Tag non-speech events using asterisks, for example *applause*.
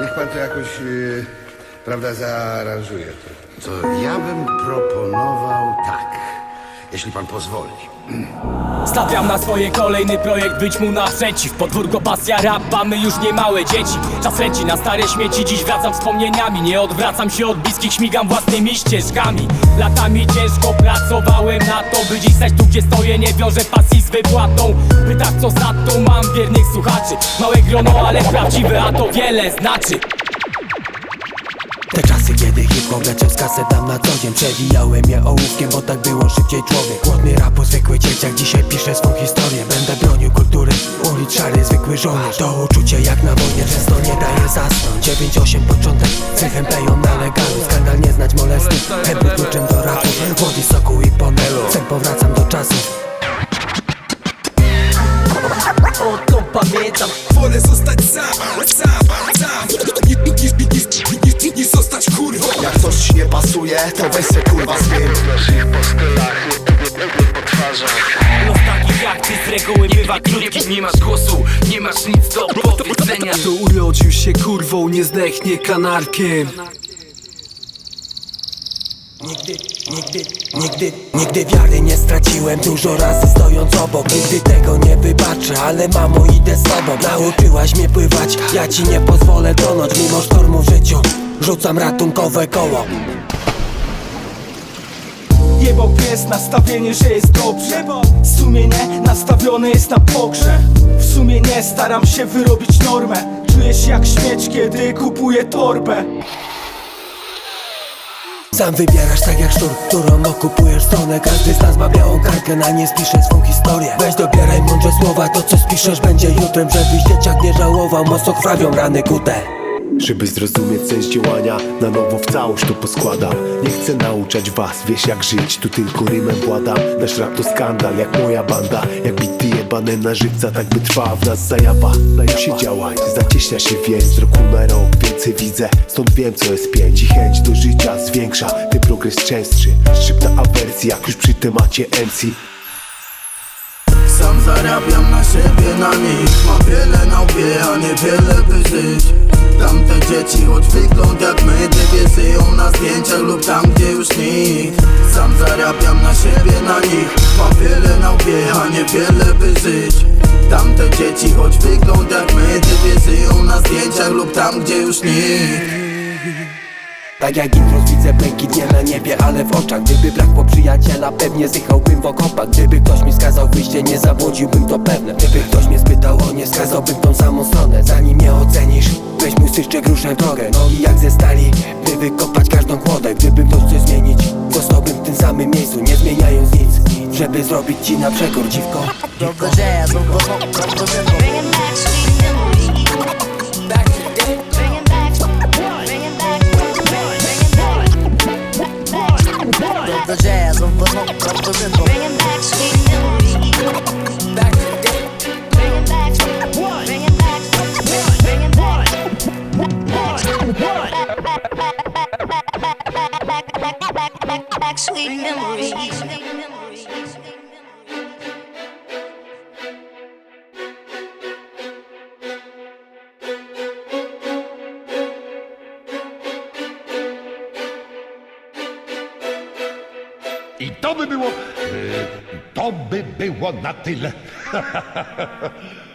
Niech pan to jakoś, yy, prawda, zaaranżuje. To. Ja bym proponował tak, jeśli pan pozwoli. Stawiam na swoje kolejny projekt, być mu naprzeciw. Podwórko pasja rap, mamy już nie małe dzieci. Czas leci na stare śmieci, dziś wracam wspomnieniami. Nie odwracam się od bliskich, śmigam własnymi ścieżkami. Latami ciężko pracowałem na to, by dziś stać tu gdzie stoję. Nie wiążę pasji z wypłatą. Pytach co za to mam wiernych słuchaczy. Małe grono, ale prawdziwe, a to wiele znaczy hip-hop leciał z kasetam na co dzień. Przewijałem je ołówkiem, bo tak było szybciej człowiek. Głodny rapu, zwykły dzieciak, dzisiaj piszę swą historię. Będę bronił kultury, ulic szary, zwykły żołnierz. To uczucie jak na wojnie, często nie daje zasnąć. 9-8 początek, cechem peją na legalu. Skandal nie znać molesty, hebry kluczem do rapu Młody soku i pomelo, sen powracam do czasów O pamiętam. Wolę zostać sam pasuje, to weź se kurwa zmień Los takich jak ty z reguły bywa krótki. Nie masz głosu, nie masz nic do powiedzenia. Kto urodził się kurwą, nie zdechnie kanarkiem. Nigdy, nigdy, nigdy, nigdy wiary nie straciłem. Dużo razy stojąc obok Nigdy tego nie wybaczę, ale mamo idę z tobą. Nauczyłaś mnie pływać, ja ci nie pozwolę tonąć. Mimo sztormu w życiu, rzucam ratunkowe koło Jebok jest nastawienie, że jest dobrze. Sumienie nastawione jest na pogrzeb. W sumie nie staram się wyrobić normę. Czuję się jak śmieć, kiedy kupuję torbę. Sam wybierasz tak jak szczur, którą okupujesz stronę. Każdy z nas ma białą kartkę, na nie spisze swą historię. Weź dobieraj mądrze słowa, to co spiszesz będzie jutrem. Żebyś dzieciak nie żałował, mocno krwawią rany kute Żeby zrozumieć sens działania, na nowo w całość to poskładam. Nie chcę nauczać was, wiesz jak żyć, tu tylko rymem władam. Nasz rap to skandal, jak moja banda. Jak bity jebane na żywca, tak by trwała w nas zajawa. Musi działać, zacieśnia się więź z roku na rok Więcej widzę, stąd wiem co jest pięć I chęć do życia zwiększa, ten progres częstszy Szybta awersji, jak już przy temacie MC Sam zarabiam na siebie, na nich Mam wiele na łbie, a niewiele by żyć Tamte dzieci, choć wygląd jak my Dybie żyją na zdjęciach lub tam, gdzie już nikt. Sam zarabiam na siebie, na nich. Mam wiele na łbie, a niewiele by żyć. Tamte dzieci, choć wygląd jak my Dybie żyją na zdjęciach lub tam, gdzie już nikt. Tak jak intruz widzę błękit nie na niebie, ale w oczach Gdyby brakło przyjaciela, pewnie zjechałbym w okopach. Gdyby ktoś mi skazał wyjście, nie zabłodziłbym to pewne. Gdyby ktoś mnie spytał o nie, skazałbym tą samą stronę. Zanim mnie ocenisz, styszcze gruszę w drogę Nogi jak ze stali, by wykopać każdą kłodę Gdybym ktoś coś zmienić, zostałbym w tym samym miejscu Nie zmieniając nic, żeby zrobić ci na przekór dziwko Bringing back sweet to. Back, sweet memories. I to by było. e, To by było na tyle. *laughs*